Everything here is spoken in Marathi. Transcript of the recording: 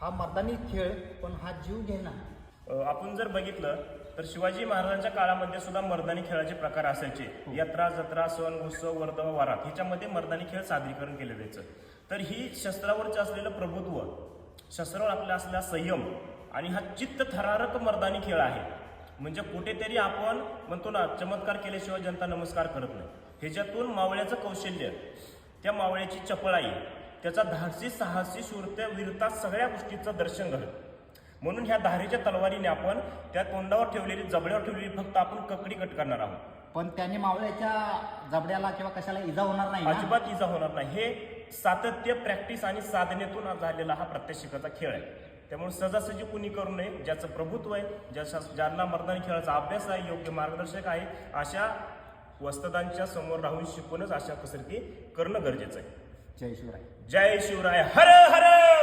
हा मर्दानी खेळ पण हा जीव घेणार. आपण जर बघितलं तर शिवाजी महाराजांच्या काळामध्ये सुद्धा मर्दानी खेळाचे प्रकार असायचे. यात्रा जत्रा सण उत्सव वर्धव वारात ह्याच्यामध्ये मर्दानी खेळ सादरीकरण केलं जायचं. तर ही शस्त्रावरचं असलेलं प्रभुत्व शस्त्रावर आपल्या असलेला संयम आणि हा चित्त थरारक मर्दानी खेळ आहे. म्हणजे कुठेतरी आपण म्हणतो ना चमत्कार केल्याशिवाय जनता नमस्कार करत नाही. ह्याच्यातून मावळ्याचं कौशल्य त्या मावळ्याची चपळाई त्याचा धाडसी साहसी शूरत्या वीरता सगळ्या गोष्टीचं दर्शन घडत. म्हणून ह्या धारेच्या तलवारीने आपण त्या तोंडावर ठेवलेली जबड्यावर ठेवलेली फक्त आपण ककडी कट करणार आहोत. पण त्याने मावळ्याच्या जबड्याला किंवा कशाला इजा होणार नाही? अजिबात इजा होणार नाही. हे सातत्य प्रॅक्टिस आणि साधनेतून झालेला हा प्रात्यक्षिकाचा खेळ आहे. त्यामुळे सहजासहजी कुणी करू नये ज्याचं प्रभुत्व आहे ज्याच्या ज्यांना मर्दानी खेळाचा अभ्यास आहे योग्य मार्गदर्शक आहे अशा वस्तदांच्या समोर राहून शिकूनच अशा कसरती करणं गरजेचं आहे. जय शिवराय. जय शिवराय. हर हर!